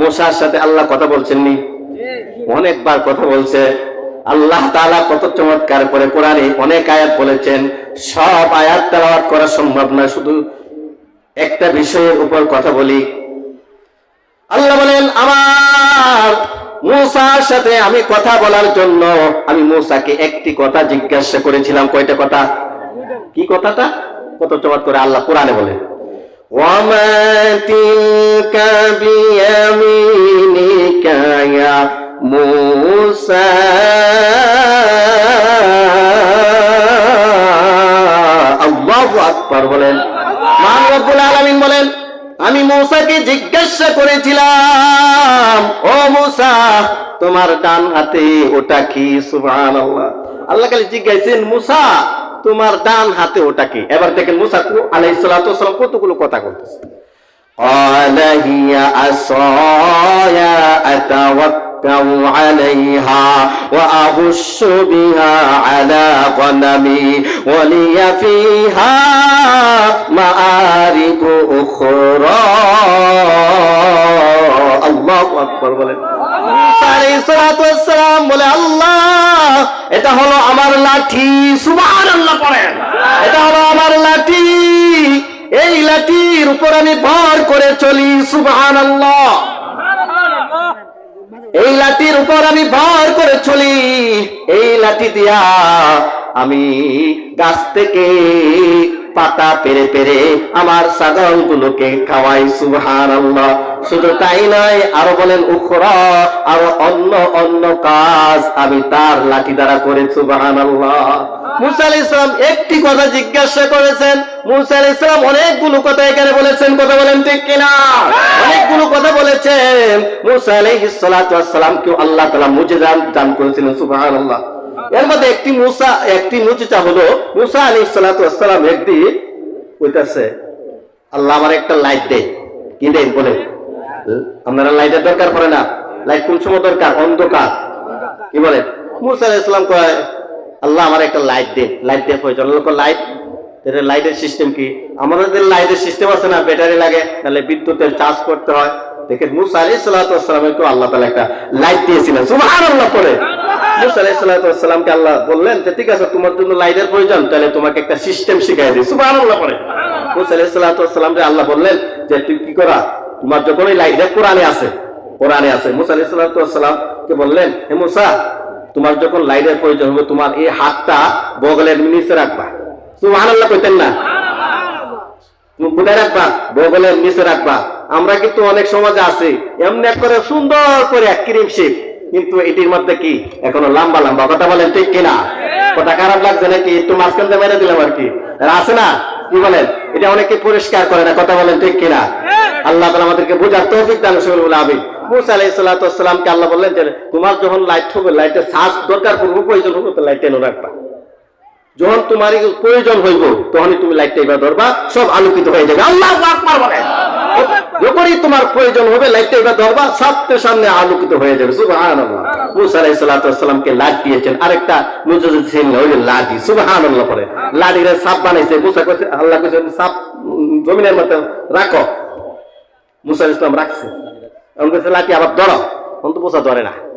মূসার সাথে আল্লাহ কথা বলছেন নি অনেকবার কথা বলছে। আল্লাহ কত চমৎকার করে কোরআনে অনেক আয়াত বলেছেন। সব আয়াত করা সম্ভব শুধু একটা বিষয়ের উপর কথা বলি। আল্লাহ বলেন, আমার মূসার সাথে আমি কথা বলার জন্য আমি মূসাকে একটি কথা জিজ্ঞাসা করেছিলাম। কয়টা কথা? কি কথাটা কত চমৎকার করে আল্লাহ কোরআনে বলেন وما تلك بيمينك يا موسى আল্লাহু আকবার বলেন মান রব্বুল আলামিন বলেন আমি মূসাকে জিজ্ঞাসা করেছিলাম ও মূসা তোমার ডান হাতে ওটা কি সুবহানাল্লাহ আল্লাহ খালি জিজ্ঞাসেন মূসা তোমার ডান হাতে ওটা কি এবার দেখেন মুসা আলাইহিস সালাতু ওয়াসালাম কতগুলো কথা বলতেছে قال هي عصاي أتوكأ عليها وأهش بها على غنمي ولي فيها مآرب أخرى الله أكبر বলেন সালাম বলে আল্লাহ এটা হলো আমার লাঠি সুবাহ আল্লাহ পড়েন। এটা হলো আমার লাঠি, এই লাঠির উপর আমি ভর করে চলি সুবাহ আল্লাহ এই লাঠির উপর আমি ভর করে চলি, এই লাঠি দিয়া আমি গাছ থেকে পাতা পেরে পেরে আমার ছাগল গুলোকে খাওয়াই সুহান শুধু তাই নয়, আরও বলেন, উখরা, আরও অন্য অন্য কাজ আমি তার লাঠি দ্বারা করে সুবাহান মুসা ইসলাম একটি কথা জিজ্ঞাসা করেছেন। মুসা আলাইহিস ইসলাম অনেকগুলো কথা এখানে বলেছেন। কথা বলেন ঠিক কিনা? অনেকগুলো কথা বলেছেন। মুসা আলাইহিস সালাতু কেউ আল্লাহ তাআলা মুজিজা দান করেছিলেন, সুবহানাল্লাহ। এর মধ্যে একটি মুসা, একটি মুজিজা হলো মুসা আলাইহিস সালাতু ওয়াসসালাম একদিন কইতাছে, আল্লাহ আমার একটা লাইট দেয় কি দেন বলে আপনারা লাইটের দরকার পড়ে না? লাইট কোন সময় দরকার? অন্ধকার। কি বলেন? মুসা আলাইহিস সালাম কয়, আল্লাহ আমার একটা লাইট দেন। লাইট দিয়ে প্রয়োজন লোক লাইট লাইটের সিস্টেম কি? আমাদের লাইটের সিস্টেম আছে না ব্যাটারি লাগে, তাহলে বিদ্যুতের চার্জ করতে হয়। দেখেন মুসা আলী সাল্লাহামকে আল্লাহ তালা একটা লাইট দিয়েছিলেন। সুমার আল্লাহ করে মুসা আল্লাহ বললেন যে ঠিক আছে তোমার জন্য লাইটের প্রয়োজন তাহলে তোমাকে একটা সিস্টেম শিখাই দিই। সুমার আল্লাহ মুসা আল্লাহ বললেন যে তুই কি করা? তোমার যখন ওই লাইট কোরআনে আছে কোরআনে আছে। মুসা বললেন হে মুসা তোমার যখন লাইটের প্রয়োজন হবে তোমার এই হাতটা বগলের নিচে রাখবা। সুবহান আল্লাহ কইতেন না। কোথায় রাখবা বগলের নিচে রাখবা। আমরা কিন্তু অনেক সমাজে আছি এমনি করে সুন্দর করে এক ক্রিম শেপ। কিন্তু এটির মধ্যে কি এখনও লম্বা লম্বা? কথা বলেন ঠিক কিনা? কথা খারাপ লাগছে নাকি? একটু মাঝখান দিয়ে মেরে দিলাম আর কি। আছে না? কি বলেন? এটা অনেকে পরিষ্কার করে না কথা বলেন ঠিক কিনা? আল্লাহ তালা আমাদেরকে বোঝার তৌফিক দান মুসা সালাতু আল্লাহ বললেন যে তোমার যখন লাইট হবে লাইটের দরকার পড়বে প্রয়োজন হবে তো লাইট এনে রাখবা। যখন তোমার প্রয়োজন হইব তখনই তুমি লাইটটা এবার ধরবা সব আলোকিত হয়ে যাবে। আল্লাহ বলেন। যখনই তোমার প্রয়োজন হবে লাইটটা এবার ধরবা সবটার সামনে আলোকিত হয়ে যাবে। সুবহানাল্লাহ। মুসা দিয়েছেন। আরেকটা মুজিজা ছিল সুবহানাল্লাহ পরে। লাঠিরে সাপ বানাইছে। মুসা কইছে, আল্লাহ কইছে, সাপ জমিনের মতো রাখো। মুসা ইসলাম সালাম রাখছে। আমি কইছে, লাঠি আবার ধরো। তখন তো মুসা ধরে না।